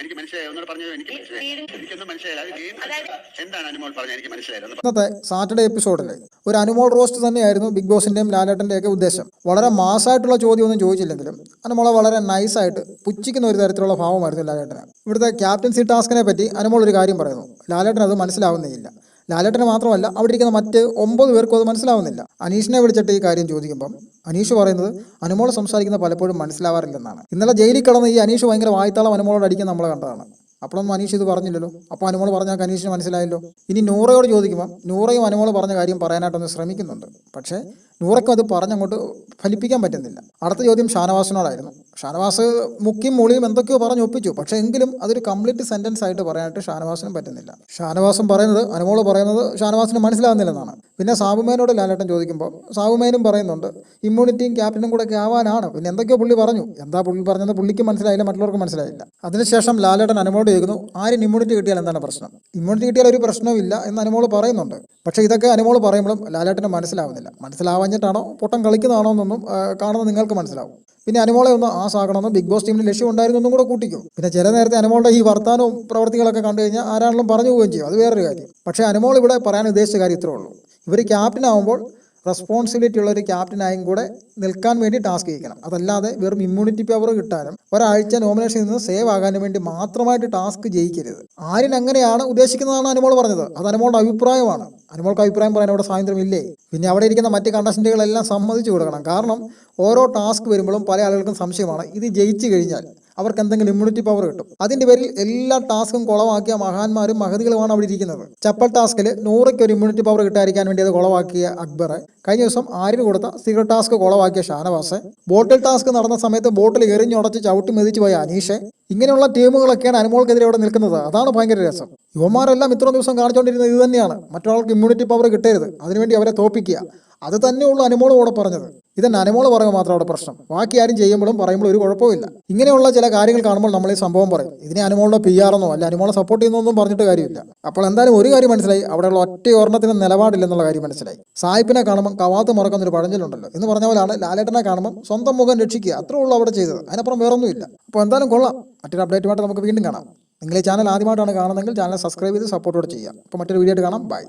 എനിക്ക് മനസ്സിലായി. ഒന്നുകൂടെ പറഞ്ഞത് എനിക്ക് മനസ്സിലായി. വീടിന്റെ- എനിക്കൊന്നും മനസ്സിലായില്ല. അത് ഗെയിം എന്താണ് അനുമോൾ പറഞ്ഞത്? എനിക്ക് മനസ്സിലായില്ല. ഇന്നത്തെ സാറ്റർഡേ എപ്പിസോഡിൽ ഒരു അനുമോൾ റോസ്റ്റ് തന്നെയായിരുന്നു ബിഗ് ബോസിന്റെയും ലാലേട്ടന്റെയും ഒക്കെ ഉദ്ദേശം. വളരെ മാസായിട്ടുള്ള ചോദ്യം ഒന്നും ചോദിച്ചില്ലെങ്കിലും അനുമോളെ വളരെ നൈസായിട്ട് പുച്ഛിക്കുന്ന ഒരു തരത്തിലുള്ള ഭാവമായിരുന്നു ലാലേട്ടന്. ഇവിടുത്തെ ക്യാപ്റ്റൻസി ടാസ്കിനെ പറ്റി അനുമോൾ ഒരു കാര്യം പറയുന്നു. ലാലേട്ടൻ അത് മനസ്സിലാവുന്നേയില്ല ലാലേട്ടന് മാത്രമല്ല അവിടെ ഇരിക്കുന്ന മറ്റ് ഒമ്പത് പേർക്കും അത് മനസ്സിലാവുന്നില്ല. അനീഷിനെ വിളിച്ചിട്ട് ഈ കാര്യം ചോദിക്കുമ്പം അനീഷ് പറയുന്നത് അനുമോൾ സംസാരിക്കുന്ന പലപ്പോഴും മനസ്സിലാവാറില്ലെന്നാണ്. ഇന്നലെ ജയിലിൽ കിടന്ന് ഈ അനീഷ് ഭയങ്കര വായ്ത്താളം അനുമോളോട് അടിക്കാൻ നമ്മൾ കണ്ടതാണ്. അപ്പോഴൊന്നും അനീഷ് ഇത് പറഞ്ഞില്ലല്ലോ. അപ്പോൾ അനുമോൾ പറഞ്ഞാൽ അനീഷിന് മനസ്സിലായല്ലോ. ഇനി നൂറയോട് ചോദിക്കുമ്പോൾ നൂറയും അനുമോൾ പറഞ്ഞ കാര്യം പറയാനായിട്ടൊന്ന് ശ്രമിക്കുന്നുണ്ട്. പക്ഷേ നൂറയ്ക്കും അത് പറഞ്ഞങ്ങോട്ട് ഫലിപ്പിക്കാൻ പറ്റുന്നില്ല. അടുത്ത ചോദ്യം ഷാനവാസിനോടായിരുന്നു. ഷാനവാസ് മുക്കിയും മുളിയും എന്തൊക്കെയോ പറഞ്ഞ് ഒപ്പിച്ചു. പക്ഷേ എങ്കിലും അതൊരു കംപ്ലീറ്റ് സെന്റൻസ് ആയിട്ട് പറയാനായിട്ട് ഷാനവാസിനും പറ്റുന്നില്ല. ഷാനവാസും പറയുന്നത് അനുമോൾ പറയുന്നത് ഷാനവാസിന് മനസ്സിലാകുന്നില്ലെന്നാണ്. പിന്നെ സാബുമേനോട് ലാലേട്ടൻ ചോദിക്കുമ്പോൾ സാബുമേനും പറയുന്നുണ്ട് ഇമ്മ്യൂണിറ്റിയും ക്യാപ്റ്റനും കൂടെ ഒക്കെ ആവാനാണ്. പിന്നെ എന്തൊക്കെയോ പുള്ളി പറഞ്ഞു. എന്താ പുള്ളി പറഞ്ഞത് പുള്ളിക്ക് മനസ്സിലായില്ല മറ്റുള്ളവർക്ക് മനസ്സിലായില്ല. അതിനുശേഷം ലാലേട്ടൻ അനുമോട് ചോദിക്കുന്നു ആരും ഇമ്മ്യൂണിറ്റി കിട്ടിയാൽ എന്താണ് പ്രശ്നം? ഇമ്മ്യൂണിറ്റി കിട്ടിയാൽ ഒരു പ്രശ്നവുമില്ല എന്ന് അനുമോൾ പറയുന്നുണ്ട്. പക്ഷേ ഇതൊക്കെ അനുമോൾ പറയുമ്പോഴും ലാലേട്ടന് മനസ്സിലാവുന്നില്ല. മനസ്സിലാവാഞ്ഞിട്ടാണോ പൊട്ടം കളിക്കുന്നതാണോ എന്നൊന്നും കാണുന്നത് കാണുന്ന നിങ്ങൾക്ക് മനസ്സിലാവും. പിന്നെ അനുമോളെ ഒന്ന് ആ സാകണമെന്ന് ബിഗ് ബോസ് ടീമിന് ലക്ഷ്യം ഉണ്ടായിരുന്നൊന്നും കൂടെ കൂട്ടിക്കും. പിന്നെ ചില നേരത്തെ അനുമോളുടെ ഈ വർത്താനവും പ്രവർത്തികളൊക്കെ കണ്ടു കഴിഞ്ഞാൽ ആരാണെങ്കിലും പറഞ്ഞു പോവുകയും ചെയ്യും. അത് വേറൊരു കാര്യം. പക്ഷേ അനുമോൾ ഇവിടെ പറയാൻ ഉദ്ദേശിച്ച കാര്യം ഇത്രേ ഉള്ളൂ. ഇവർ ക്യാപ്റ്റൻ ആവുമ്പോൾ റെസ്പോൺസിബിലിറ്റി ഉള്ള ഒരു ക്യാപ്റ്റനായും കൂടെ നിൽക്കാൻ വേണ്ടി ടാസ്ക് ചെയ്യിക്കണം. അതല്ലാതെ വെറും ഇമ്മ്യൂണിറ്റി പവർ കിട്ടാനും ഒരാഴ്ച നോമിനേഷനിൽ നിന്ന് സേവ് ആകാനും വേണ്ടി മാത്രമായിട്ട് ടാസ്ക് ജയിക്കരുത്. ആര്യൻ അങ്ങനെയാണ് ഉദ്ദേശിക്കുന്നതാണ് അനുമോൾ പറഞ്ഞത്. അത് അനുമോളുടെ അഭിപ്രായമാണ്. അനുമോൾക്ക് അഭിപ്രായം പറയാൻ അവിടെ സ്വാതന്ത്ര്യം ഇല്ലേ പിന്നെ അവിടെ ഇരിക്കുന്ന മറ്റ് കണ്ടസ്റ്റന്റുകളെല്ലാം സമ്മതിച്ചു കൊടുക്കണം. കാരണം ഓരോ ടാസ്ക് വരുമ്പോഴും പല ആളുകൾക്കും സംശയമാണ്. ഇത് ജയിച്ചു കഴിഞ്ഞാൽ അവർക്ക് എന്തെങ്കിലും ഇമ്മ്യൂണിറ്റി പവർ കിട്ടും. അതിന്റെ പേരിൽ എല്ലാ ടാസ്കും കുളമാക്കിയ മഹാന്മാരും മഹതികളുമാണ് അവിടെ ഇരിക്കുന്നത്. ചപ്പൽ ടാസ്കിൽ നൂറയ്ക്ക് ഒരു ഇമ്മ്യൂണിറ്റി പവർ കിട്ടാതിരിക്കാൻ വേണ്ടി അത് കുളവാക്കിയ അക്ബർ കഴിഞ്ഞ ദിവസം ആരിന് കൊടുത്ത സീക്രട്ട് ടാസ്ക് കുളവാക്കിയ ഷാനവാസ് ബോട്ടിൽ ടാസ്ക് നടന്ന സമയത്ത് ബോട്ടിൽ എറിഞ്ഞുടച്ച് ചവിട്ടി മെതിച്ചു പോയ അനീഷ് ഇങ്ങനെയുള്ള ടീമുകളൊക്കെയാണ് അനുമോൾക്കെതിരെ അവിടെ നിൽക്കുന്നത്. അതാണ് ഭയങ്കര രസം. യുവമാരെല്ലാം ഇത്രയും ദിവസം കാണിച്ചുകൊണ്ടിരുന്നത് ഇത് തന്നെയാണ് മറ്റൊരാൾക്ക് ഇമ്മ്യൂണിറ്റി പവർ കിട്ടരുത്. അതിനുവേണ്ടി അവരെ തോപ്പിക്കുക. അത് തന്നെയുള്ള അനുമോളും അവിടെ പറഞ്ഞത്. ഇതന്നെ അനുമോൾ പറയുക മാത്രം അവിടെ പ്രശ്നം. ബാക്കി ആരും ചെയ്യുമ്പോഴും പറയുമ്പോഴും ഒരു കുഴപ്പമില്ല ഇങ്ങനെയുള്ള ചില കാര്യങ്ങൾ കാണുമ്പോൾ നമ്മൾ ഈ സംഭവം പറയും. ഇതിനെ അനുമോളുടെ പി ആറെന്നോ അല്ല അനുമോളെ സപ്പോർട്ട് ചെയ്യുന്നൊന്നും പറഞ്ഞിട്ട് കാര്യമില്ല. അപ്പോൾ എന്തായാലും ഒരു കാര്യം മനസ്സിലായി. അവിടെയുള്ള ഒറ്റ ഒരെണ്ണത്തിന് നിലപാടില്ലെന്നുള്ള കാര്യം മനസ്സിലായി. സായിപ്പിനെ കാണുമ്പോൾ കവാത്ത് മറക്കുന്ന ഒരു പഴഞ്ചലുണ്ടല്ലോ എന്ന് പറഞ്ഞ പോലെയാണ് ലാലേട്ടനെ കാണുമ്പോൾ സ്വന്തം മുഖം രക്ഷിക്കുക. അത്രേ ഉള്ളൂ അവിടെ ചെയ്തത്. അതിനപ്പുറം വേറൊന്നുമില്ല. അപ്പോൾ എന്തായാലും കൊള്ളാം. മറ്റൊരു അപ്ഡേറ്റുമായിട്ട് നമുക്ക് വീണ്ടും കാണാം. നിങ്ങൾ ഈ ചാനൽ ആദ്യമായിട്ടാണ് കാണുന്നതെങ്കിൽ ചാനൽ സബ്സ്ക്രൈബ് ചെയ്ത് സപ്പോർട്ടോട് ചെയ്യാം അപ്പോൾ മറ്റൊരു വീഡിയോ കാണാം. ബൈ